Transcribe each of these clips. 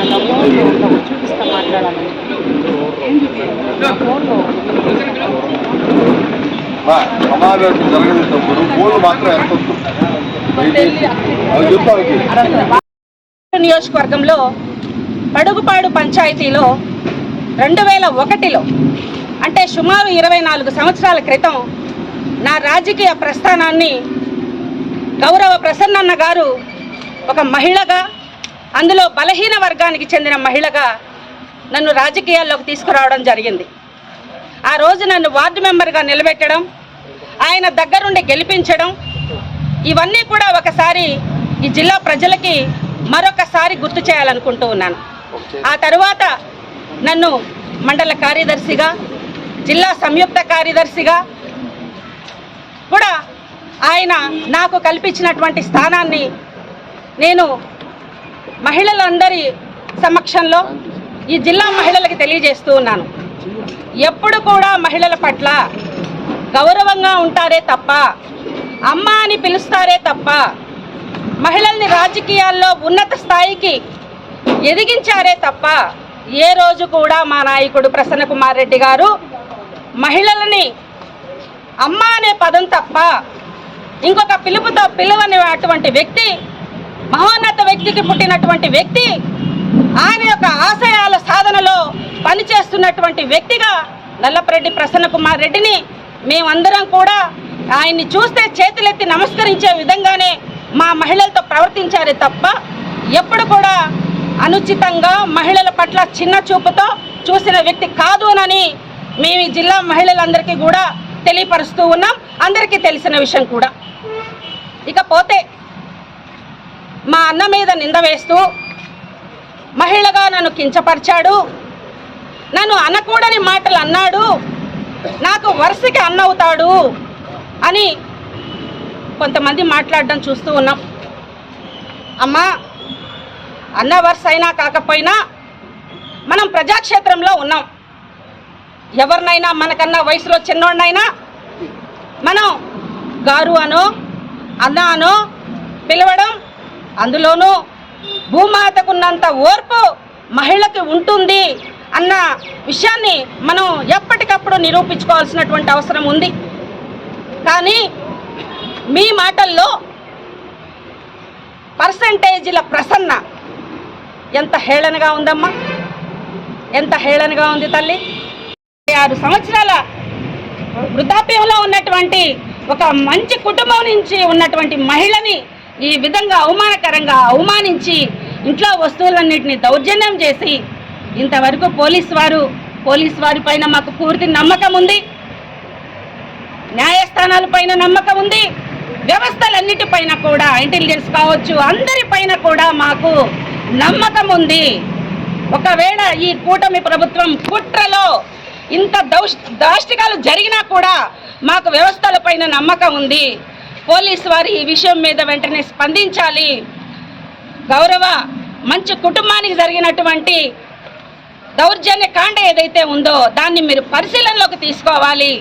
ఫోన్లో చూపిస్తా మాట్లాడాలని ఫోన్లో సమావేశం మాత్రం ఎంత నియోజకవర్గంలో పడుగుపాడు పంచాయతీలో రెండు వేల ఒకటిలో అంటే సుమారు ఇరవై నాలుగు సంవత్సరాల క్రితం నా రాజకీయ ప్రస్థానాన్ని గౌరవ ప్రసన్నన్న గారు ఒక మహిళగా అందులో బలహీన వర్గానికి చెందిన మహిళగా నన్ను రాజకీయాల్లోకి తీసుకురావడం జరిగింది. ఆ రోజు నన్ను వార్డు మెంబర్గా నిలబెట్టడం ఆయన దగ్గరుండి గెలిపించడం ఇవన్నీ కూడా ఒకసారి ఈ జిల్లా ప్రజలకి మరొకసారి గుర్తు చేయాలనుకుంటూ ఉన్నాను. ఆ తరువాత నన్ను మండల కార్యదర్శిగా జిల్లా సంయుక్త కార్యదర్శిగా కూడా ఆయన నాకు కల్పించినటువంటి స్థానాన్ని నేను మహిళలందరి సమక్షంలో ఈ జిల్లా మహిళలకి తెలియజేస్తూ ఉన్నాను. ఎప్పుడు కూడా మహిళల పట్ల గౌరవంగా ఉంటారే తప్ప అమ్మ అని పిలుస్తారే తప్ప మహిళల్ని రాజకీయాల్లో ఉన్నత స్థాయికి ఎదిగించారే తప్ప ఏ రోజు కూడా మా నాయకుడు ప్రసన్న కుమార్ రెడ్డి గారు మహిళలని అమ్మ అనే పదం తప్ప ఇంకొక పిలుపుతో పిలువని అటువంటి వ్యక్తి మహోన్నత వ్యక్తికి పుట్టినటువంటి వ్యక్తి ఆయన యొక్క ఆశయాల సాధనలో పనిచేస్తున్నటువంటి వ్యక్తిగా నల్లపరెడ్డి ప్రసన్న కుమార్ రెడ్డిని మేమందరం కూడా ఆయన్ని చూస్తే చేతులెత్తి నమస్కరించే విధంగానే మా మహిళలతో ప్రవర్తించారే తప్ప ఎప్పుడు కూడా అనుచితంగా మహిళల పట్ల చిన్న చూపుతో చూసిన వ్యక్తి కాదు అని మేము ఈ జిల్లా మహిళలందరికీ కూడా తెలియపరుస్తూ ఉన్నాం. అందరికీ తెలిసిన విషయం కూడా. ఇకపోతే మా అన్న మీద నింద వేస్తూ మహిళగా నన్ను కించపరిచాడు. నన్ను అనకూడని మాటలు అన్నాడు. నాకు వరుసకి అన్న అవుతాడు అని కొంతమంది మాట్లాడడం చూస్తూ ఉన్నాం. అమ్మా అన్న వరుస అయినా కాకపోయినా మనం ప్రజాక్షేత్రంలో ఉన్నాం. ఎవరినైనా మనకన్నా వయసులో చిన్నోడినైనా మనం గారు అనో అన్న అనో పిలవడం అందులోనూ భూమాతకున్నంత ఓర్పు మహిళకి ఉంటుంది అన్న విషయాన్ని మనం ఎప్పటికప్పుడు నిరూపించుకోవాల్సినటువంటి అవసరం ఉంది. కానీ మీ మాటల్లో పర్సంటేజీల ప్రసన్న ఎంత హేళనగా ఉందమ్మా? ఎంత హేళనగా ఉంది తల్లి? ఆరు సంవత్సరాల వృద్ధాప్యంలో ఉన్నటువంటి ఒక మంచి కుటుంబం నుంచి ఉన్నటువంటి మహిళని ఈ విధంగా అవమానకరంగా అవమానించి ఇంట్లో వస్తువులన్నింటినీ దౌర్జన్యం చేసి ఇంతవరకు పోలీస్ వారు పోలీస్ వారి పైన మాకు పూర్తి నమ్మకం ఉంది. న్యాయస్థానాల పైన నమ్మకం ఉంది. వ్యవస్థలన్నిటిపైన కూడా ఇంటెలిజెన్స్ కావచ్చు అందరిపైన కూడా మాకు నమ్మకం ఉంది. ఒకవేళ ఈ కూటమి ప్రభుత్వం కుట్రలో ఇంత దౌష్ దాష్టికాలు జరిగినా కూడా మాకు వ్యవస్థలపైన నమ్మకం ఉంది. పోలీసు వారు ఈ విషయం మీద వెంటనే స్పందించాలి. గౌరవ మంచి కుటుంబానికి జరిగినటువంటి దౌర్జన్య కాండ ఏదైతే ఉందో దాన్ని మీరు పరిశీలనలోకి తీసుకోవాలి.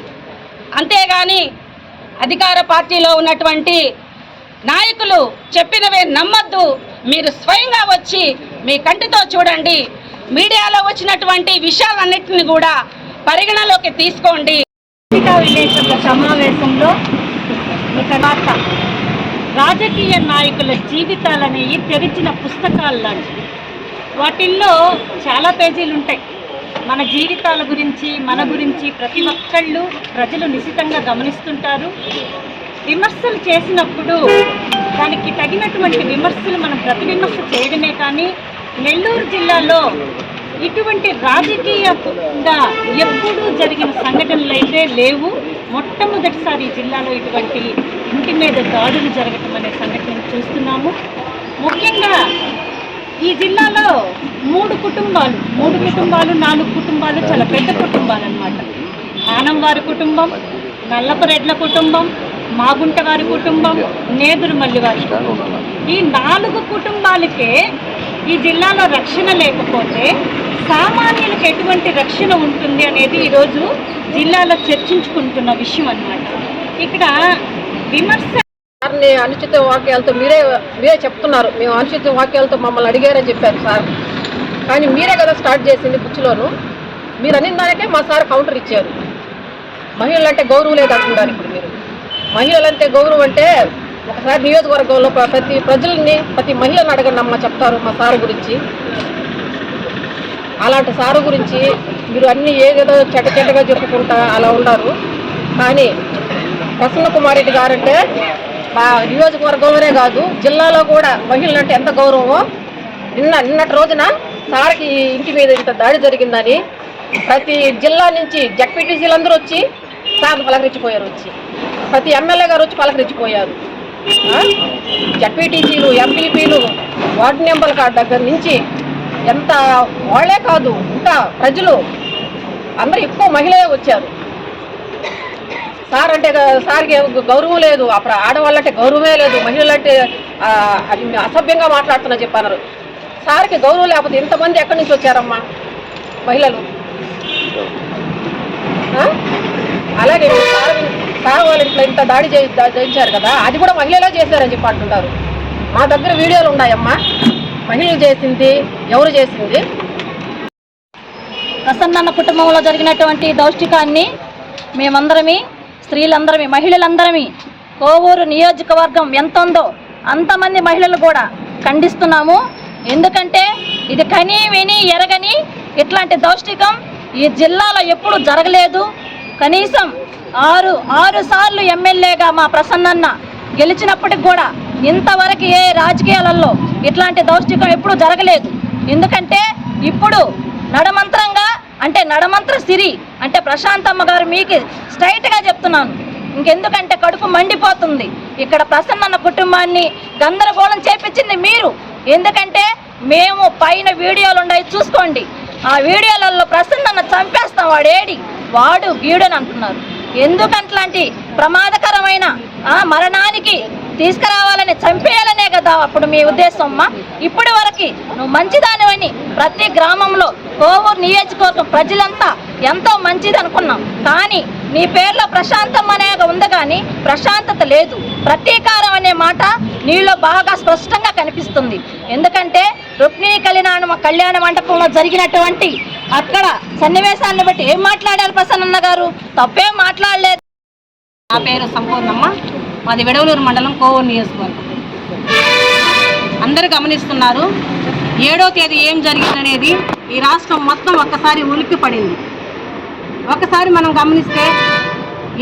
అంతేగాని అధికార పార్టీలో ఉన్నటువంటి నాయకులు చెప్పినవే నమ్మద్దు. మీరు స్వయంగా వచ్చి మీ కంటితో చూడండి. మీడియాలో వచ్చినటువంటి విషయాలన్నింటిని కూడా పరిగణలోకి తీసుకోండి. సమావేశంలో ఈ రాజకీయ నాయకుల జీవితాలనేవి తెరిచిన పుస్తకాలు లాంటివి వాటిల్లో చాలా పేజీలు ఉంటాయి. మన జీవితాల గురించి మన గురించి ప్రతి ఒక్కళ్ళు ప్రజలు నిశితంగా గమనిస్తుంటారు. విమర్శలు చేసినప్పుడు దానికి తగినటువంటి విమర్శలు మనం ప్రతి విమర్శ చేయడమే కానీ నెల్లూరు జిల్లాలో ఇటువంటి రాజకీయంగా ఎప్పుడూ జరిగిన సంఘటనలు అయితే లేవు. మొట్టమొదటిసారి ఈ జిల్లాలో ఇటువంటి ఇంటి మీద దాడులు జరగటం అనే సంఘటన చూస్తున్నాము. ముఖ్యంగా ఈ జిల్లాలో మూడు కుటుంబాలు మూడు కుటుంబాలు నాలుగు కుటుంబాలు చాలా పెద్ద కుటుంబాలు అనమాట ఆనంవారి కుటుంబం నల్లపరెడ్ల కుటుంబం మాగుంట వారి కుటుంబం నేదురుమల్లి వారి కుటుంబం. ఈ నాలుగు కుటుంబాలకే ఈ జిల్లాలో రక్షణ లేకపోతే సామాన్యులకు ఎటువంటి రక్షణ ఉంటుంది అనేది ఈరోజు జిల్లాలో చర్చించుకుంటున్న విషయం అన్నమాట. ఇక్కడ విమర్శ సార్ని అనుచిత వాక్యాలతో మీరే మీరే చెప్తున్నారు. మేము అనుచిత వాక్యాలతో మమ్మల్ని అడిగారని చెప్పారు సార్. కానీ మీరే కదా స్టార్ట్ చేసింది బుచ్చిలోను. మీరు అనిన దానికే మా సార్ కౌంటర్ ఇచ్చారు. మహిళలంటే గౌరవం లేదు అంటున్నారు ఇప్పుడు మీరు. మహిళలంటే గౌరవం అంటే ఒకసారి నియోజకవర్గంలో ప్రతి ప్రజల్ని ప్రతి మహిళను అడగండి అమ్మ చెప్తారు మా సార్ గురించి. అలాంటి సారు గురించి మీరు అన్ని ఏదేదో చెడ్డ చెడ్డగా చెప్పుకుంటా అలా ఉన్నారు. కానీ ప్రసన్న కుమార్ రెడ్డి గారంటే మా నియోజకవర్గంలోనే కాదు జిల్లాలో కూడా మహిళలంటే ఎంత గౌరవమో నిన్న నిన్నటి రోజున సార్కి ఇంటి మీద ఇంత దాడి జరిగిందని ప్రతి జిల్లా నుంచి జడ్పీటీసీలు అందరూ వచ్చి సార్ని పలకరించిపోయారు వచ్చి. ప్రతి ఎమ్మెల్యే గారు వచ్చి పలకరించిపోయారు. జడ్పీటీసీలు ఎంపీపీలు వార్డు నెంబర్ కార్డు దగ్గర నుంచి ఎంత వాళ్ళే కాదు ఇంకా ప్రజలు. అందరూ ఎక్కువ మహిళలే వచ్చారు. సార్ అంటే సార్కి గౌరవం లేదు అప్పుడు ఆడవాళ్ళంటే గౌరవమే లేదు మహిళలంటే అది అసభ్యంగా మాట్లాడుతున్నా చెప్పన్నారు సార్కి గౌరవం లేకపోతే ఇంతమంది ఎక్కడి నుంచి వచ్చారమ్మా మహిళలు? అలాగే సార్ సార్ ఇట్లా ఇంత దాడి చేయి చేయించారు కదా అది కూడా మహిళలే చేశారని చెప్పి అంటున్నారు. మా దగ్గర వీడియోలు ఉన్నాయమ్మా. మహిళలు చేసింది ఎవరు చేసింది? ప్రసన్నన్న కుటుంబంలో జరిగినటువంటి దౌష్టికాన్ని మేమందరమి స్త్రీలందరమి మహిళలందరమీ కోవూరు నియోజకవర్గం ఎంత ఉందో అంతమంది మహిళలు కూడా ఖండిస్తున్నాము. ఎందుకంటే ఇది కని విని ఎరగని ఇట్లాంటి దౌష్టికం ఈ జిల్లాలో ఎప్పుడు జరగలేదు. కనీసం ఆరు ఆరు సార్లు ఎమ్మెల్యేగా మా ప్రసన్నన్న గెలిచినప్పటికి కూడా ఇంతవరకు ఏ రాజకీయాలలో ఇట్లాంటి దౌష్టికం ఎప్పుడు జరగలేదు. ఎందుకంటే ఇప్పుడు నడమంత్రంగా అంటే నడమంత్ర సిరి అంటే ప్రశాంతమ్మ గారు మీకు స్ట్రైట్గా చెప్తున్నాను. ఇంకెందుకంటే కడుపు మండిపోతుంది. ఇక్కడ ప్రసన్న కుటుంబాన్ని గందరగోళం చేపించింది మీరు. ఎందుకంటే మేము పైన వీడియోలు ఉన్నాయి చూసుకోండి. ఆ వీడియోలలో ప్రసన్న చంపేస్తాం వాడు ఏడి వాడు గీడని అంటున్నారు. ఎందుకంట్లాంటి ప్రమాదకరమైన ఆ మరణానికి తీసుకురావాలని చంపే చేస్తావు? అప్పుడు మీ ఉద్దేశం అమ్మా ఇప్పటి వరకు నువ్వు మంచిదానివని ప్రతి గ్రామంలో కోవూరు నియోజకవర్గం ప్రజలంతా ఎంతో మంచిది అనుకున్నాం కానీ నీ పేరులో ప్రశాంతం అనేది ఉంది కానీ ప్రశాంతత లేదు. ప్రతీకారం అనే మాట నీలో బాగా స్పష్టంగా కనిపిస్తుంది. ఎందుకంటే రుక్మిణి కళ్యాణ కళ్యాణ మండపంలో జరిగినటువంటి అక్కడ సన్నివేశాన్ని బట్టి ఏం మాట్లాడారు ప్రసన్న గారు? తప్పేం మాట్లాడలేదు. నా పేరు సంపూర్ణమ్మ. మాది విడవలూరు మండలం కోవూరు నియోజకవర్గం. అందరూ గమనిస్తున్నారు. ఏడో తేదీ ఏం జరిగిందనేది ఈ రాష్ట్రం మొత్తం ఒక్కసారి ఉలిక్కి పడింది. ఒకసారి మనం గమనిస్తే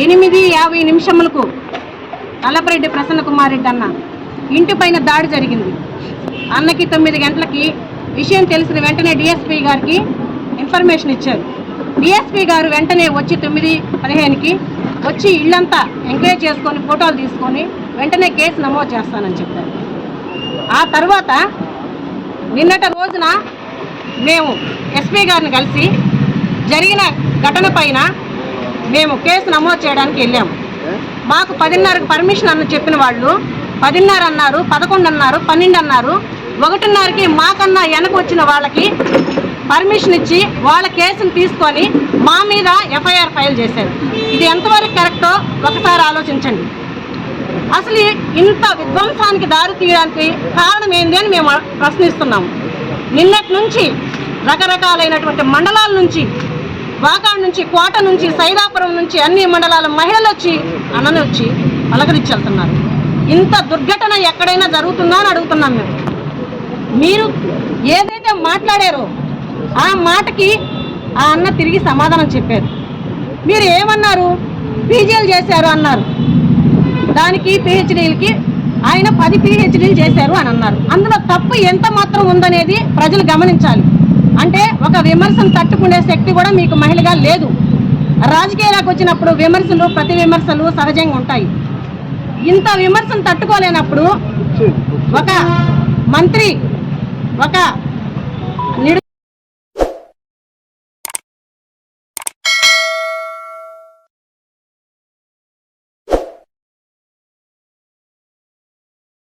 ఎనిమిది యాభై నిమిషములకు నల్లపరెడ్డి ప్రసన్న కుమార్ రెడ్డి అన్న ఇంటిపైన దాడి జరిగింది. అన్నకి తొమ్మిది గంటలకి విషయం తెలిసిన వెంటనే డిఎస్పీ గారికి ఇన్ఫర్మేషన్ ఇచ్చారు. డిఎస్పీ గారు వెంటనే వచ్చి తొమ్మిది పదిహేనుకి వచ్చి ఇల్లంతా ఎంకరేజ్ చేసుకొని ఫోటోలు తీసుకొని వెంటనే కేసు నమోదు చేస్తానని చెప్పారు. ఆ తర్వాత నిన్నటి రోజున మేము ఎస్పీ గారిని కలిసి జరిగిన ఘటన పైన మేము కేసు నమోదు చేయడానికి వెళ్ళాము మాకు పదిన్నరకు పర్మిషన్ అన్న చెప్పిన వాళ్ళు పదిన్నర అన్నారు పదకొండు అన్నారు పన్నెండు అన్నారు. ఒకటిన్నరకి మాకన్నా వెనక వచ్చిన వాళ్ళకి పర్మిషన్ ఇచ్చి వాళ్ళ కేసును తీసుకొని మా మీద ఎఫ్ఐఆర్ ఫైల్ చేశారు. ఇది ఎంతవరకు కరెక్టో ఒకసారి ఆలోచించండి. అసలు ఇంత విధ్వంసానికి దారి తీయడానికి కారణం ఏంది అని మేము ప్రశ్నిస్తున్నాము నిన్నటి నుంచి రకరకాలైనటువంటి మండలాల నుంచి వాకాడ్ నుంచి కోట నుంచి సైదాపురం నుంచి అన్ని మండలాల మహిళలు వచ్చి అన్నని వచ్చి పలకరించి వెళ్తున్నారు. ఇంత దుర్ఘటన ఎక్కడైనా జరుగుతుందా అని అడుగుతున్నాం మేము. మీరు ఏదైతే మాట్లాడారో ఆ మాటకి ఆ అన్న తిరిగి సమాధానం చెప్పారు. మీరు ఏమన్నారు? పీజీలు చేశారు అన్నారు. దానికి పిహెచ్డీలకి ఆయన పది పిహెచ్డీలు చేశారు అని అన్నారు. అందులో తప్పు ఎంత మాత్రం ఉందనేది ప్రజలు గమనించాలి. అంటే ఒక విమర్శను తట్టుకునే శక్తి కూడా మీకు మహిళగా లేదు. రాజకీయాలకు వచ్చినప్పుడు విమర్శలు ప్రతి విమర్శలు సహజంగా ఉంటాయి. ఇంత విమర్శను తట్టుకోలేనప్పుడు ఒక మంత్రి ఒక